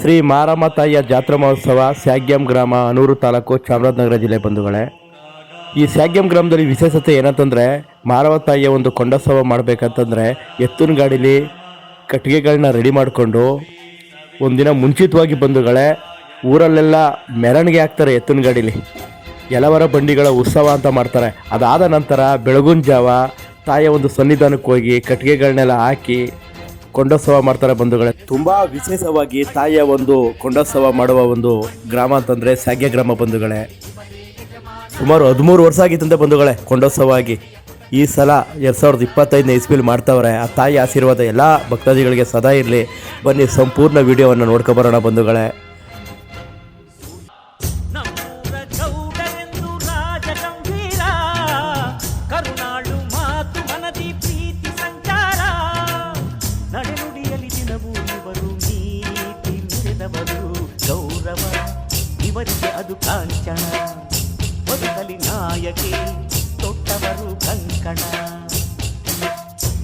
ಶ್ರೀ ಮಾರಮ್ಮ ತಾಯಿಯ ಜಾತ್ರಾ ಮಹೋತ್ಸವ ಸ್ಯಾಗ್ಯಂ ಗ್ರಾಮ ಅನೂರು ತಾಲೂಕು ಚಾಮರಾಜನಗರ ಜಿಲ್ಲೆ ಬಂಧುಗಳೇ. ಈ ಸ್ಯಾಗ್ಯಂ ಗ್ರಾಮದಲ್ಲಿ ವಿಶೇಷತೆ ಏನಂತಂದರೆ ಮಾರಮ್ಮ ತಾಯಿಯ ಒಂದು ಕೊಂಡೋತ್ಸವ ಮಾಡಬೇಕಂತಂದರೆ ಎತ್ತಿನ ಗಾಡೀಲಿ ಕಟ್ಟಿಗೆಗಳನ್ನ ರೆಡಿ ಮಾಡಿಕೊಂಡು ಒಂದಿನ ಮುಂಚಿತವಾಗಿ ಬಂಧುಗಳೇ ಊರಲ್ಲೆಲ್ಲ ಮೆರವಣಿಗೆ ಹಾಕ್ತಾರೆ ಎತ್ತಿನ ಗಾಡೀಲಿ. ಎಲವರ ಬಂಡಿಗಳ ಉತ್ಸವ ಅಂತ ಮಾಡ್ತಾರೆ. ಅದಾದ ನಂತರ ಬೆಳಗುನ ಜಾವ ತಾಯಿಯ ಒಂದು ಸನ್ನಿಧಾನಕ್ಕೆ ಹೋಗಿ ಕಟ್ಟಿಗೆಗಳನ್ನೆಲ್ಲ ಹಾಕಿ ಕೊಂಡೋತ್ಸವ ಮಾಡ್ತಾರೆ ಬಂಧುಗಳೇ. ತುಂಬಾ ವಿಶೇಷವಾಗಿ ತಾಯಿಯ ಒಂದು ಕೊಂಡೋತ್ಸವ ಮಾಡುವ ಒಂದು ಗ್ರಾಮ ಅಂತಂದ್ರೆ ಸಾಗ್ಯ ಗ್ರಾಮ ಬಂಧುಗಳೇ. ಸುಮಾರು ಹದಿಮೂರು ವರ್ಷ ಆಗಿತ್ತಂತೆ ಬಂಧುಗಳೇ ಕೊಂಡೋತ್ಸವ ಆಗಿ. ಈ ಸಲ ಎರಡು ಸಾವಿರದ ಇಪ್ಪತ್ತೈದನೇ ಇಸ್ವಿಲಿ ಮಾಡ್ತಾವ್ರೆ. ಆ ತಾಯಿ ಆಶೀರ್ವಾದ ಎಲ್ಲ ಭಕ್ತಾದಿಗಳಿಗೆ ಸದಾ ಇರಲಿ. ಬನ್ನಿ ಸಂಪೂರ್ಣ ವಿಡಿಯೋವನ್ನು ನೋಡ್ಕೊಬರೋಣ ಬಂಧುಗಳೇ. ನೀತಿ ಮೆರೆದವರು ಗೌರವ ಇವರಿಗೆ ಅದು ಕಾಂಚನ ಬದುಕಲಿ ನಾಯಕಿ ತೊಟ್ಟವರು ಕಂಕಣ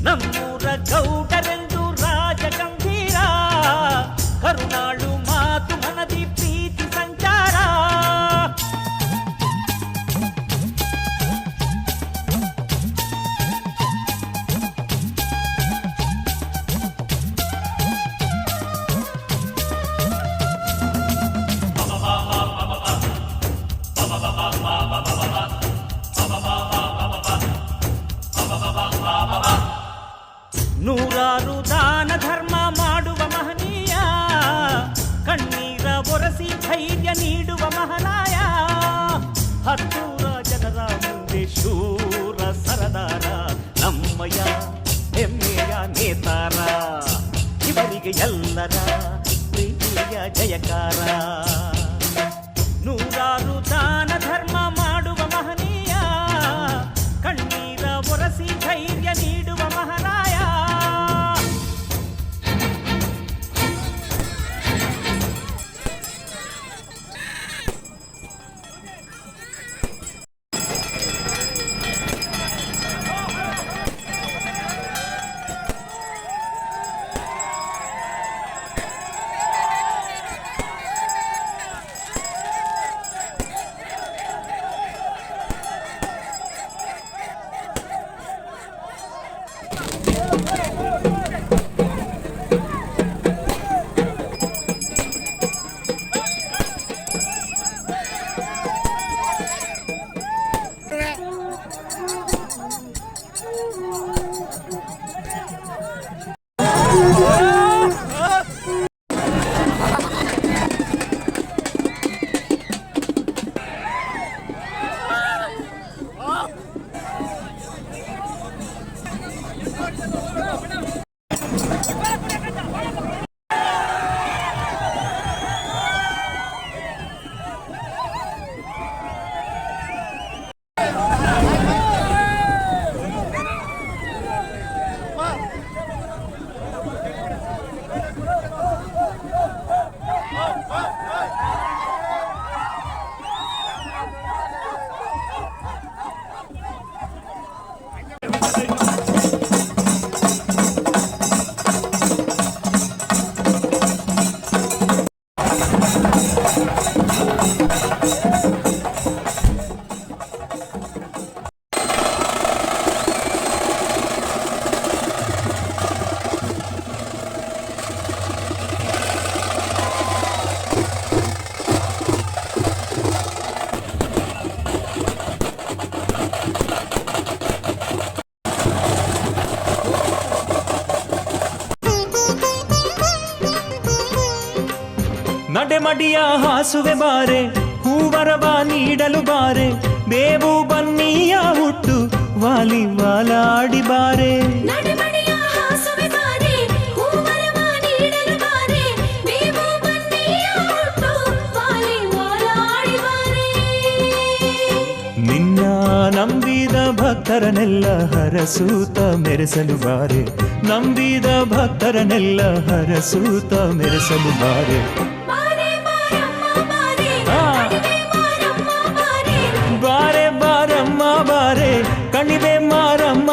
ನಮ್ಮೂರ ಗೌಡರೆಂದು ನೂರಾರು ದಾನ ಧರ್ಮ ಮಾಡುವ ಮಹನೀಯ ಕಣ್ಣೀರ ಒರೆಸಿ ಧೈರ್ಯ ನೀಡುವ ಮಹನಾಯ ಹತ್ತೂರ ಜನರ ಮುಂದೆ ಶೂರ ಸರದಾರ ನಮ್ಮಯ ಹೆಮ್ಮೆಯ ನೇತಾರ ಇವರಿಗೆ ಎಲ್ಲರ ಪ್ರೀತಿಯ ಜಯಕಾರ ನಡೆಮಡಿಯ ಹಾಸುವೆ ಬಾರೆ ಹೂವರವ ನೀಡಲು ಬಾರೆ ಬೇವು ಬನ್ನಿಯ ಹುಟ್ಟು ವಾಲಿ ವಾಲಾಡಿ ಬಾರೆ. ನಡುಮಡಿಯ ಹಾಸುವೆ ಬಾರೆ, ಹೂವರವ ನೀಡಲು ಬಾರೆ, ಬೇವು ಬನ್ನಿಯ ಹುಟ್ಟು, ವಾಲಿ ವಾಲಾಡಿ ಬಾರೆ. ನಿನ್ನ ನಂಬಿದ ಭಕ್ತರನೆಲ್ಲ ಹರಸೂತ ಮೆರೆಸಲು ಬಾರೆ. ನಂಬಿದ ಭಕ್ತರನೆಲ್ಲ ಹರಸೂತ ಮೆರೆಸಲು ಬಾರೆ. ಬಾರೆ. ಬಾರೆ ಬಾರಮ್ಮ